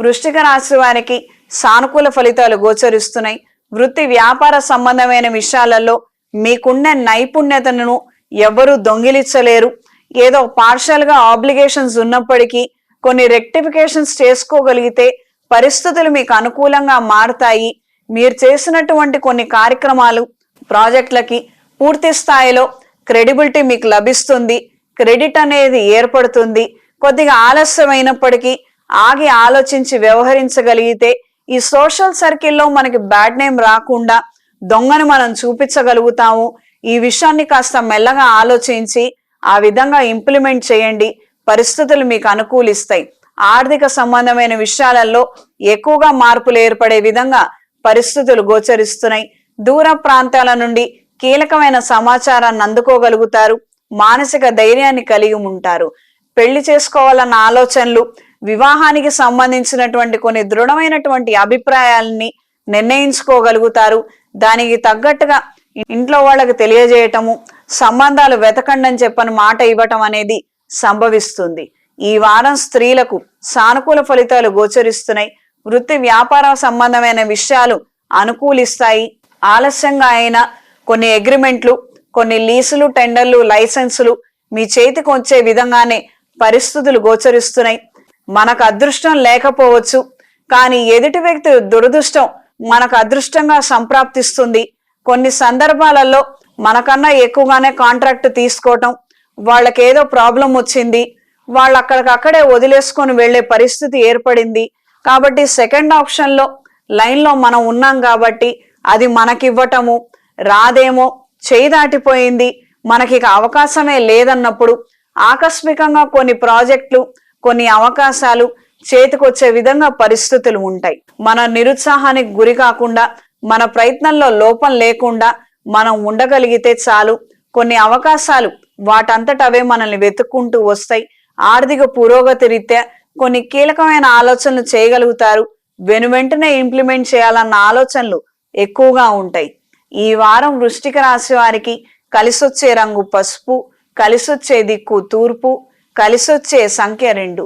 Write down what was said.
వృష్టిక రాశి వారికి సానుకూల ఫలితాలు గోచరిస్తున్నాయి. వృత్తి వ్యాపార సంబంధమైన విషయాలలో మీకున్న నైపుణ్యతను ఎవరు దొంగిలించలేరు. ఏదో పార్షల్గా ఆబ్లిగేషన్స్ ఉన్నప్పటికీ కొన్ని రెక్టిఫికేషన్స్ చేసుకోగలిగితే పరిస్థితులు మీకు అనుకూలంగా మారుతాయి. మీరు చేసినటువంటి కొన్ని కార్యక్రమాలు ప్రాజెక్టులకి పూర్తి స్థాయిలో క్రెడిబిలిటీ మీకు లభిస్తుంది. క్రెడిట్ అనేది ఏర్పడుతుంది. కొద్దిగా ఆలస్యమైనప్పటికీ ఆగి ఆలోచించి వ్యవహరించగలిగితే ఈ సోషల్ సర్కిల్లో మనకి బ్యాడ్ నేమ్ రాకుండా దొంగను మనం చూపించగలుగుతాము. ఈ విషయాన్ని కాస్త మెల్లగా ఆలోచించి ఆ విధంగా ఇంప్లిమెంట్ చేయండి. పరిస్థితులు మీకు అనుకూలిస్తాయి. ఆర్థిక సంబంధమైన విషయాలలో ఎక్కువగా మార్పులు ఏర్పడే విధంగా పరిస్థితులు గోచరిస్తున్నాయి. దూర ప్రాంతాల నుండి కీలకమైన సమాచారాన్ని అందుకోగలుగుతారు. మానసిక ధైర్యాన్ని కలిగి ఉంటారు. పెళ్ళి చేసుకోవాలన్న ఆలోచనలు వివాహానికి సంబంధించినటువంటి కొన్ని దృఢమైనటువంటి అభిప్రాయాలని నిర్ణయించుకోగలుగుతారు. దానికి తగ్గట్టుగా ఇంట్లో వాళ్ళకి తెలియజేయటము సంబంధాలు వెతకండి అని చెప్పని మాట ఇవ్వటం అనేది సంభవిస్తుంది. ఈ వారం స్త్రీలకు సానుకూల ఫలితాలు గోచరిస్తున్నాయి. వృత్తి వ్యాపార సంబంధమైన విషయాలు అనుకూలిస్తాయి. ఆలస్యంగా అయిన కొన్ని అగ్రిమెంట్లు కొన్ని లీసులు టెండర్లు లైసెన్సులు మీ చేతికి వచ్చే విధంగానే పరిస్థితులు గోచరిస్తున్నాయి. మనకు అదృష్టం లేకపోవచ్చు. కానీ ఎదుటి వ్యక్తి దురదృష్టం మనకు అదృష్టంగా సంప్రాప్తిస్తుంది. కొన్ని సందర్భాలలో మనకన్నా ఎక్కువగానే కాంట్రాక్ట్ తీసుకోవటం వాళ్ళకి ఏదో ప్రాబ్లం వచ్చింది వాళ్ళు అక్కడికక్కడే వదిలేసుకొని వెళ్ళే పరిస్థితి ఏర్పడింది. కాబట్టి సెకండ్ ఆప్షన్లో లైన్లో మనం ఉన్నాం కాబట్టి అది మనకివ్వటము రాదేమో చేయి దాటిపోయింది మనకి అవకాశమే లేదన్నప్పుడు ఆకస్మికంగా కొన్ని ప్రాజెక్టులు కొన్ని అవకాశాలు చేతికొచ్చే విధంగా పరిస్థితులు ఉంటాయి. మన నిరుత్సాహానికి గురి కాకుండా మన ప్రయత్నంలో లోపం లేకుండా మనం ఉండగలిగితే చాలు. కొన్ని అవకాశాలు వాటంతట అవే మనల్ని వెతుక్కుంటూ వస్తాయి. ఆర్థిక పురోగతి రీత్యా కొన్ని కీలకమైన ఆలోచనలు చేయగలుగుతారు. వెను వెంటనే ఇంప్లిమెంట్ చేయాలన్న ఆలోచనలు ఎక్కువగా ఉంటాయి. ఈ వారం వృష్టిక రాశి వారికి కలిసొచ్చే రంగు పసుపు కలిసొచ్చే దిక్కు తూర్పు కలిసొచ్చే సంఖ్య రెండు.